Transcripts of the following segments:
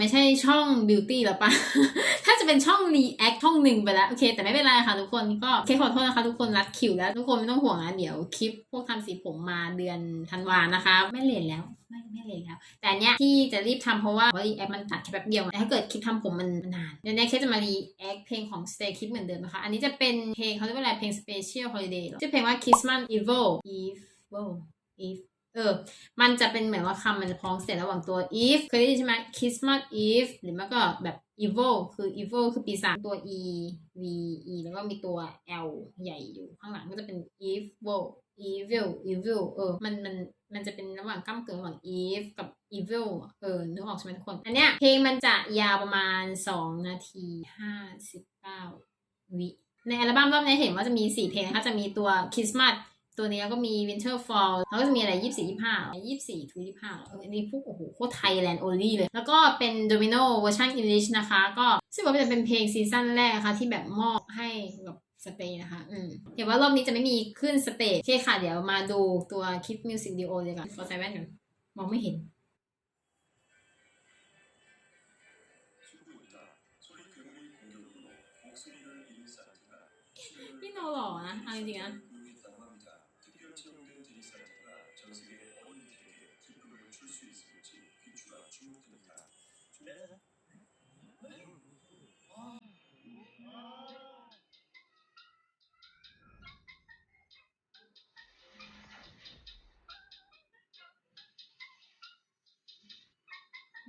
ไม่ใช่ช่องบิวตี้แล้วปะ ถ้าจะเป็นช่องรีแอคช่องหนึ่งไปแล้ว โอเค แต่ไม่เป็นไรค่ะทุกคนก็เคขอโทษนะคะทุกคนรัดคิวแล้ว ทุกคนไม่ต้องห่วงนะเดี๋ยวคลิปพวกทำสีผมมาเดือนธันวานะคะ ไม่เลทแล้วไม่ไม่เลทแล้ว แต่เนี้ยที่จะรีบทำเพราะว่ารีแอคมันตัดแค่แป๊บเดียวแต่ถ้าเกิดคลิปทำผมมันนานเดี๋ยวเนี้เคสจะมารีแอคเพลงของ Stay Kids เหมือนเดิมนะคะ อันนี้จะเป็นเพลงเขาเรียกว่าอะไรเพลง Special Holiday หรอชื่อเพลงว่า Christmas Evil Evil Eve เออ มันจะเป็นเหมือนว่าคำมันจะพ้องเสียงระหว่างตัว if เคยได้ยินใช่ไหม Christmas Eve หรือไม่ก็แบบ evil คือ evil คือปีศาจตัว e v e แล้วก็มีตัว l ใหญ่อยู่ข้างหลังก็จะเป็น evil evil evil เออ มันมันมันจะเป็นระหว่างก้ามเกินระหว่าง eve กับ evil เออ นึกออกใช่ไหมทุกคน อันเนี้ยเพลงมันจะยาวประมาณ 2 นาที 59 วิ ในอัลบั้มรอบนี้เห็นว่าจะมี 4 เพลงนะคะ จะมีตัว Christmas ตัวนี้แล้วนี้ก็มี Winter Fall แล้วก็จะมีอะไร 24 25 24ถึง25เอออันนี้พวกโอ้โหโคตรไทยแลนด์โอลี่เลย แล้วก็เป็น Domino เวอร์ชัน English นะคะ ก็ซึ่งว่าจะเป็นเพลงซีซั่นแรกนะคะที่แบบมอบให้กับสเตย์นะคะ อืมเห็นว่ารอบนี้จะไม่มีขึ้นสเตจโอเคค่ะ เดี๋ยวมาดูตัวคลิปมิวสิกวิดีโอเลยก่อนขอใส่แว่นก่อนมองไม่เห็น พี่โนหล่อนะ เอาจริงๆนะ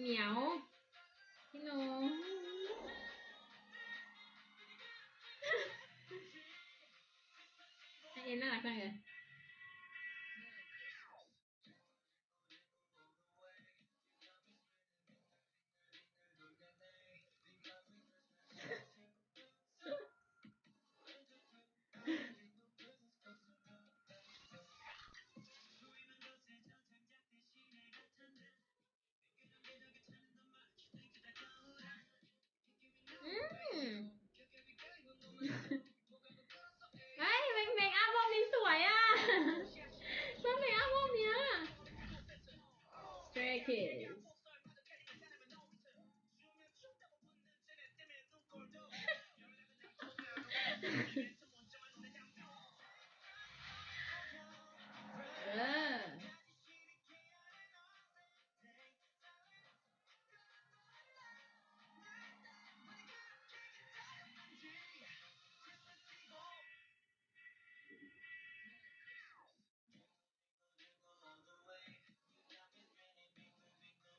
เหมียว พี่หนไอเอ็นน่ารักจังเลย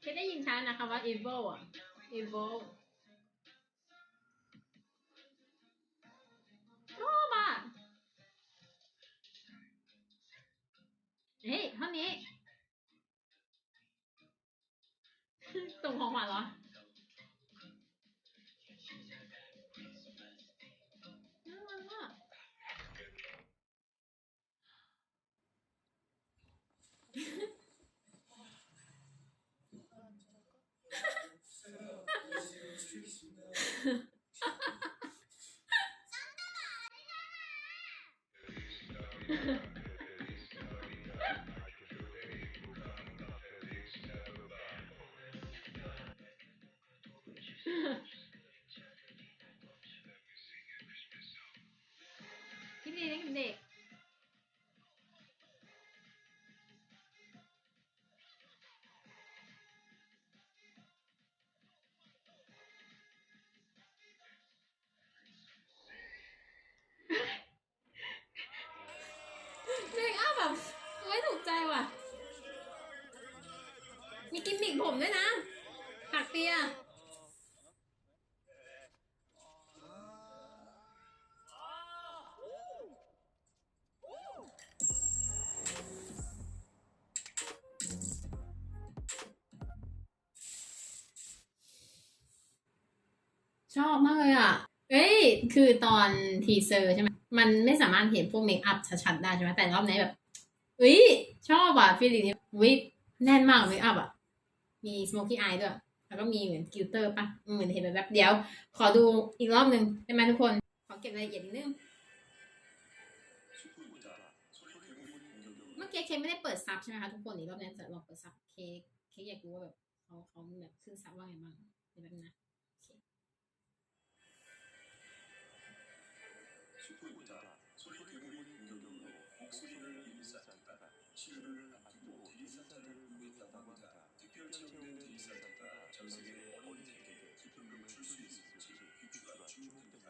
เคยได้ยินช้านะคะว่า evil อะ evil ชอบอะเฮ้ยห้องนี้ส่งของขวัญเหรอ ชอบมากเลยอะ เอ้ย คือตอนทีเซอร์ใช่ไหม มันไม่สามารถเห็นพวกเมคอัพชัดๆได้ใช่ไหม แต่รอบนี้แบบเอ้ย ชอบอะฟีลลิ่งนี้วิแน่นมากเมคอัพอะ มีสโมกี้อายด้วย แล้วก็มีเหมือนกิลเตอร์ปะเหมือนเห็นแบบเดียว ขอดูอีกรอบหนึ่งได้ไหมทุกคน ขอเก็บรายละเอียดนิดนึง เมื่อกี้เค้กไม่ได้เปิดซับใช่ไหมคะทุกคน อีกรอบนี้จะลองเปิดซับเค้กเค้กอยากรู้ว่าแบบเขาเขาแบบขึ้นซับว่าไงบ้างเดี๋ยวแป๊บนึงนะ โอเค 수포보다 소리 괴물이 공격으로 목소리를 일사했다가 치료를 앞두고 디리사타를 구했다고 한다. 특별 채용된 디리사타가 전 세계 어린이에게 기쁨을 줄 수 있을지 귀추가 주목됩니다.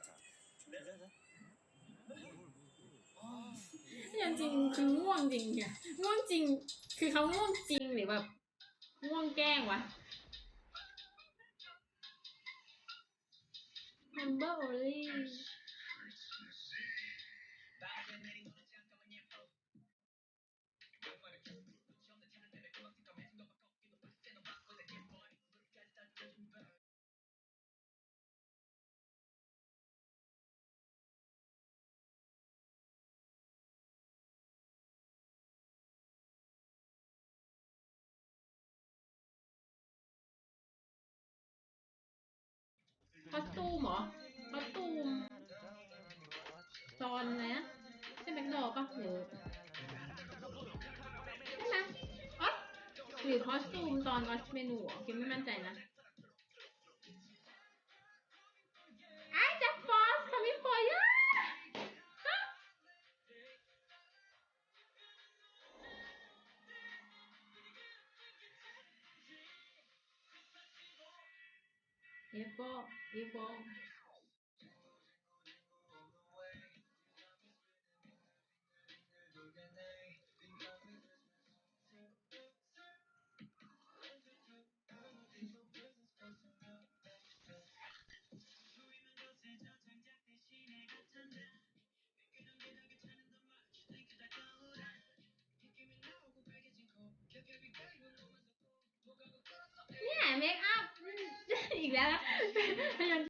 เนี่ยจริงคือง่วงจริงอะง่วงจริง คือเขาง่วงจริงหรือแบบง่วงแกล้งวะ Member only อสตูมเหรอคอสตูมจอนนะใช่แบ็คดอร์ปะหรือใช่ไหมอ๋อหรือคอสตูมตอนวัชเมนูเหรอกินไม่มั่นใจนะ เอฟโอีก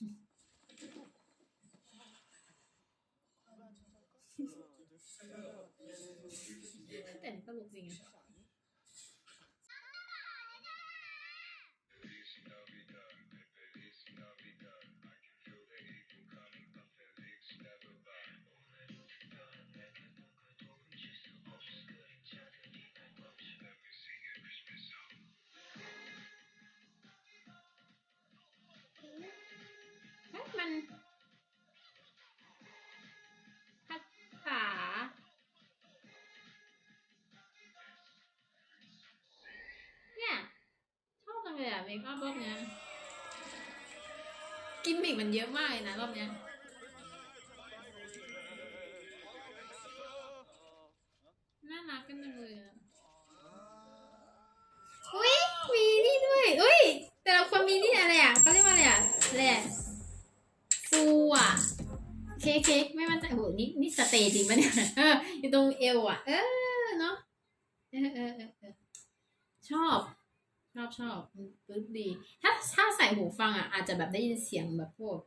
แล้ ภาษา เนี่ย ชอบจังเลยอะเมคอัพรอบเนี้ย กิมมิกมันเยอะมากเลยนะรอบเนี้ยน่ารักกันจังเลยอะอุ้ยมีนี่ด้วยอุ้ยแต่ละคนมีนี่อะไรอะเขาเรียกว่าอะไรอะอะไรอะ ฟูอะ เค้กเค้กไม่มั่นใจโอ้โหนี่นี่สเตย์จริงปะเนี่ยอยู่ตรงเอวอะ เออเนาะเออเออเออชอบ ชอบชอบปึ๊บดี ถ้าถ้าใส่หูฟังอะ อาจจะแบบได้ยินเสียงแบบพวก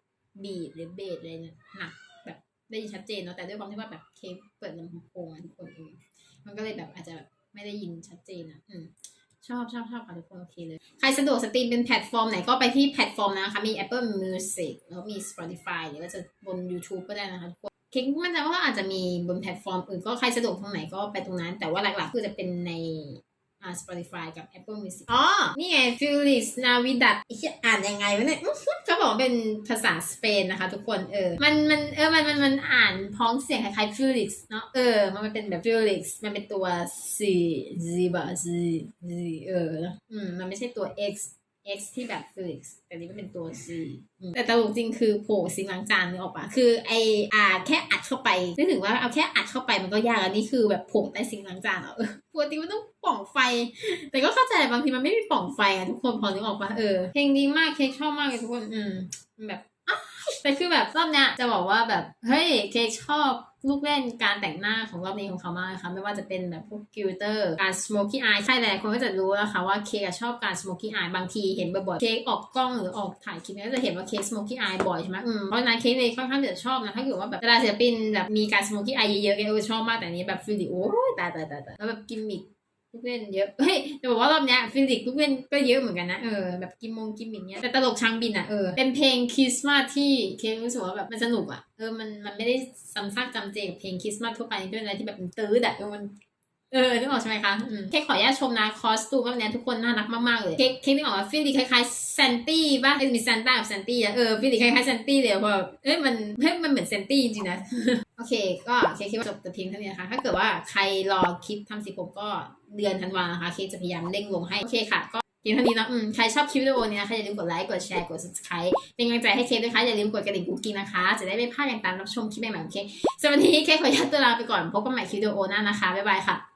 บีดหรือเบสอะไรเนี่ยหนักแบบได้ยินชัดเจนเนาะแต่ด้วยความที่ว่าแบบเคเปิดลำโพงอะทุกคนเองมันก็เลยแบบอาจจะแบบไม่ได้ยินชัดเจนอะ อืม ชอบชอบชอบค่ะทุกคนโอเคเลย ใครสะดวกสตรีมเป็นแพลตฟอร์มไหนก็ไปที่แพลตฟอร์มนะคะ มี Apple Music แล้วมี Spotify หรือว่าจะบน YouTube ก็ได้นะคะทุกคนคิดมั่นใจว่าอาจจะมีบนแพลตฟอร์มอื่นก็ใครสะดวกตรงไหนก็ไปตรงนั้น แต่ว่าหลักๆคือจะเป็นใน อ่า Spotify กับ Apple Music อ๋อ นี่ไง Felix Navidad อ่านยังไงวะเนี่ยอื้หือเขาบอกว่าเป็นภาษาสเปนนะคะทุกคน เออ มัน มัน เออ มัน มัน มันอ่านพ้องเสียงคล้ายๆ Felix เนาะ เออ มันเป็นแบบ Felix มันเป็นตัว C Z บะ Z Z เออ อืม มันไม่ใช่ตัว X X ที่แบบ Felix แต่นี่มันเป็นตัว C แต่ตลกจริงคือโผล่ซิงล้างจานนึกออกปะคือไออาแค่อัดเข้าไปนึกถึงว่าเอาแค่อัดเข้าไปมันก็ยากแล้วนี่คือแบบโผล่ใต้ซิงล้างจานเหรออปกติมันต้องป่องไฟ แต่ก็เข้าใจบางทีมันไม่มีป่องไฟอะทุกคนพอนึกออกปะเออเพลงดีมากเค้กชอบมากเลยทุกคนอืมแบบแต่คือแบบรอบเนี้ยจะบอกว่าแบบเฮ้ยเค้กชอบ ลูกเล่นการแต่งหน้าของรอบนี้ของเขามากนะคะไม่ว่าจะเป็นแบบพวกกิลเตอร์การสโมกี้อายใช่หลายคนก็จะรู้นะคะว่าเคกอะชอบการสโมกี้อายบางทีเห็นบ่อยๆเคออกกล้องหรือออกถ่ายคลิปก็จะเห็นว่าเคสโมกี้อายบ่อยใช่ไหมอืมเพราะฉะนั้นเคเลยค่อนข้างจะชอบนะถ้าเกิดว่าแบบดาราศิลปินแบบมีการสโมกี้อายเยอะๆเค้กเออชอบมากแต่นี้แบบฟิลิโอ้ยตายตายตายแล้วแบบกิมมิค ลูกเล่นเยอะเฮ้ยจะบอกว่ารอบเนี้ยฟิสิกส์ลูกเล่นก็เยอะเหมือนกันนะ เออแบบกิมมงกิมมิงเนี้ยแต่ตลกช้างบินอะเออเป็นเพลงคริสต์มาสที่เครู้สึกว่าแบบมันสนุกอะเออมันมันไม่ได้ซ้ำซากจำเจกับเพลงคริสต์มาสทั่วไปนี่เป็นอะไรที่แบบมันตื้ออะเออมัน เออนึกออกใช่ไหมคะเค้กขออนุญาตชมนะคอสตูมรอบเนี้ยทุกคนน่ารักมากๆเลยเค้กเค้กนึกออกว่าฟิลลี่คล้ายๆแซนตี้ป่ะมีแซนต้ากับแซนตี้อะเออฟิลลี่คล้ายๆแซนตี้เลยว่าเอ้ยมันเฮ้ยมันเหมือนแซนตี้จริงๆนะโอเค ก็เค้กคิดว่าจบแต่เพียงเท่านี้นะคะถ้าเกิดว่าใครรอคลิปทำสีผมก็เดือนธันวานะคะเค้กจะพยายามเร่งลงให้โอเคค่ะก็เพียงเท่านี้นะอืมใครชอบคลิปวิดีโอนี้นะคะอย่าลืมกดไลค์ กดแชร์ กด subscribe เป็นกำลังใจให้เคด้วยค่ะ อย่าลืมกดกระดิ่งกุ๊กกิ๊งนะคะ จะได้ไม่พลาดการตามรับชมคลิปใหม่ๆของเคสำหรับวันนี้เคขออนุญาตตัวลาไปก่อน พบกันใหม่คลิปวิดีโอหน้านะคะ บ๊ายบายค่ะ